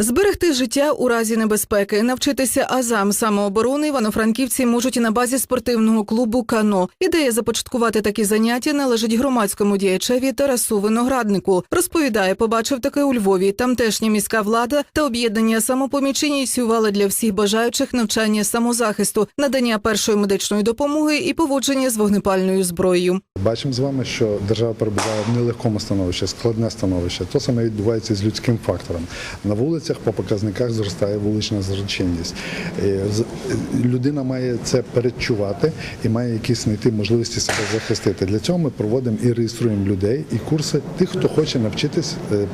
Зберегти життя у разі небезпеки, навчитися азам самооборони івано-франківці можуть і на базі спортивного клубу Кано. Ідея започаткувати такі заняття належить громадському діячеві Тарасу Винограднику. Розповідає, побачив таке у Львові. Тамтешня міська влада та об'єднання самопомічі ініціювали для всіх бажаючих навчання самозахисту, надання першої медичної допомоги і поводження з вогнепальною зброєю. Бачимо з вами, що держава перебуває в нелегкому становищі, складне становище. То саме відбувається з людським фактором. На вулицях по показниках зростає вулична злочинність. Е, е, Людина має це передчувати і має якісь знайти можливості себе захистити. Для цього ми проводимо і реєструємо людей, і курси тих, хто хоче навчитись е,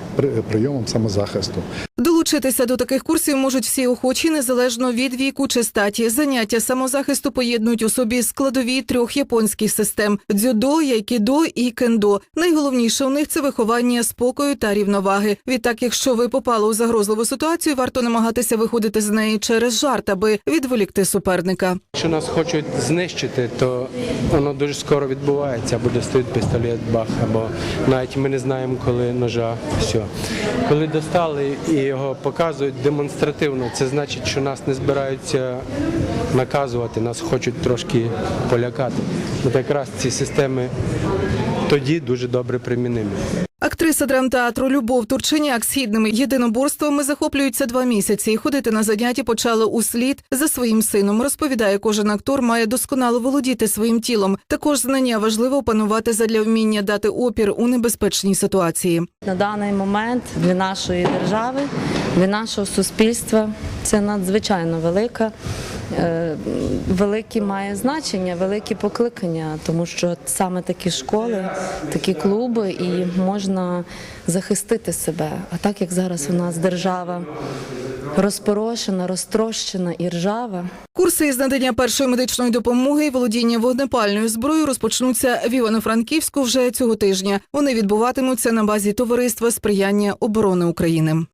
прийомам самозахисту. Долучитися до таких курсів можуть всі охочі, незалежно від віку чи статі. Заняття самозахисту поєднують у собі складові трьох японських систем: дзюдо, яйкідо і кендо. Найголовніше у них це виховання спокою та рівноваги. Відтак, якщо ви попали у загрозливу ситуацію, варто намагатися виходити з неї через жарт, аби відволікти суперника. Якщо нас хочуть знищити, то воно дуже скоро відбувається, або достають пістолет, бах, або навіть ми не знаємо, коли ножа. Все. Коли достали і його показують демонстративно, це значить, що нас не збираються наказувати, нас хочуть трошки полякати. От якраз ці системи тоді дуже добре примінимі. Актриса драмтеатру Любов Турченяк східними єдиноборствами захоплюється два місяці. Ходити на заняття почали услід за своїм сином. Розповідає, кожен актор має досконало володіти своїм тілом. Також знання важливо опанувати задля вміння дати опір у небезпечній ситуації. На даний момент для нашої держави, для нашого суспільства це надзвичайно велика, велике має значення, велике покликання, тому що саме такі школи, такі клуби, і можна захистити себе. А так як зараз у нас держава розпорошена, розтрощена і ржава, Курси із надання першої медичної допомоги і володіння вогнепальною зброєю розпочнуться в Івано-Франківську вже цього тижня. Вони відбуватимуться на базі товариства сприяння оборони України.